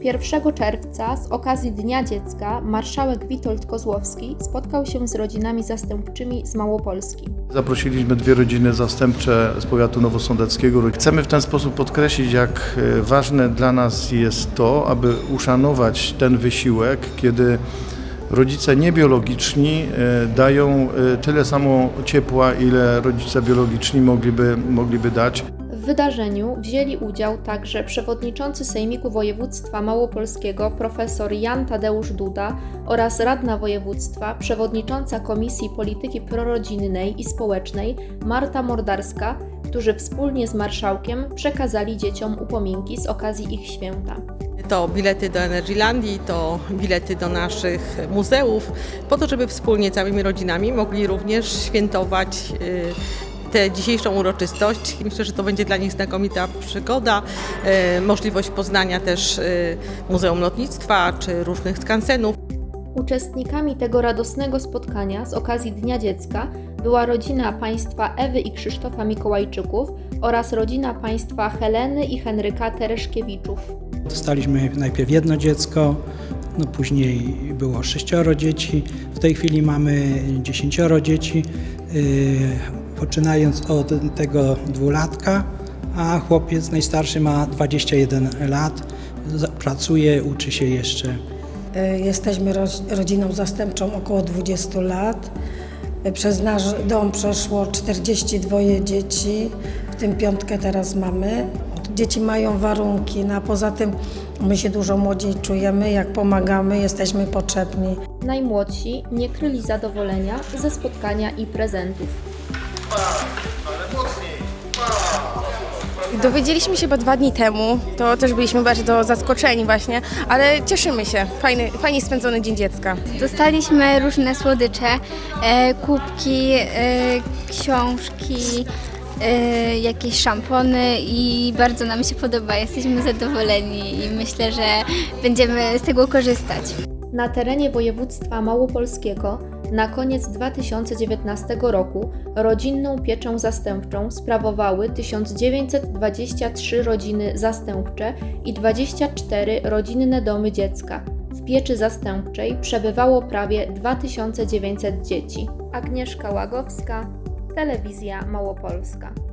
1 czerwca z okazji Dnia Dziecka marszałek Witold Kozłowski spotkał się z rodzinami zastępczymi z Małopolski. Zaprosiliśmy dwie rodziny zastępcze z powiatu nowosądeckiego. Chcemy w ten sposób podkreślić, jak e, ważne dla nas jest to, aby uszanować ten wysiłek, kiedy rodzice niebiologiczni e, dają e, tyle samo ciepła, ile rodzice biologiczni mogliby, mogliby dać. Wydarzeniu wzięli udział także przewodniczący Sejmiku Województwa Małopolskiego profesor Jan Tadeusz Duda oraz radna województwa, przewodnicząca Komisji Polityki Prorodzinnej i Społecznej Marta Mordarska, którzy wspólnie z marszałkiem przekazali dzieciom upominki z okazji ich święta. To bilety do Energylandii, to bilety do naszych muzeów, po to, żeby wspólnie całymi rodzinami mogli również świętować y, tę dzisiejszą uroczystość. Myślę, że to będzie dla nich znakomita przygoda, y, możliwość poznania też y, Muzeum Lotnictwa czy różnych skansenów. Uczestnikami tego radosnego spotkania z okazji Dnia Dziecka była rodzina państwa Ewy i Krzysztofa Mikołajczyków oraz rodzina państwa Heleny i Henryka Tereszkiewiczów. Dostaliśmy najpierw jedno dziecko, no później było sześcioro dzieci. W tej chwili mamy dziesięcioro dzieci, yy, poczynając od tego dwulatka, a chłopiec najstarszy ma 21 lat, pracuje, uczy się jeszcze. Y, Jesteśmy ro- rodziną zastępczą około 20 lat. Y, Przez nasz dom przeszło 42 dzieci, w tym piątkę teraz mamy. Dzieci mają warunki, no a poza tym my się dużo młodziej czujemy, jak pomagamy, jesteśmy potrzebni. Najmłodsi nie kryli zadowolenia ze spotkania i prezentów. Dowiedzieliśmy się chyba dwa dni temu, to też byliśmy bardzo zaskoczeni właśnie, ale cieszymy się. Fajny, fajnie spędzony Dzień Dziecka. Dostaliśmy różne słodycze, e, kubki, e, książki, e, jakieś szampony i bardzo nam się podoba. Jesteśmy zadowoleni i myślę, że będziemy z tego korzystać. Na terenie województwa małopolskiego na koniec 2019 roku rodzinną pieczę zastępczą sprawowały 1923 rodziny zastępcze i 24 rodzinne domy dziecka. W pieczy zastępczej przebywało prawie 2900 dzieci. Agnieszka Łagowska, Telewizja Małopolska.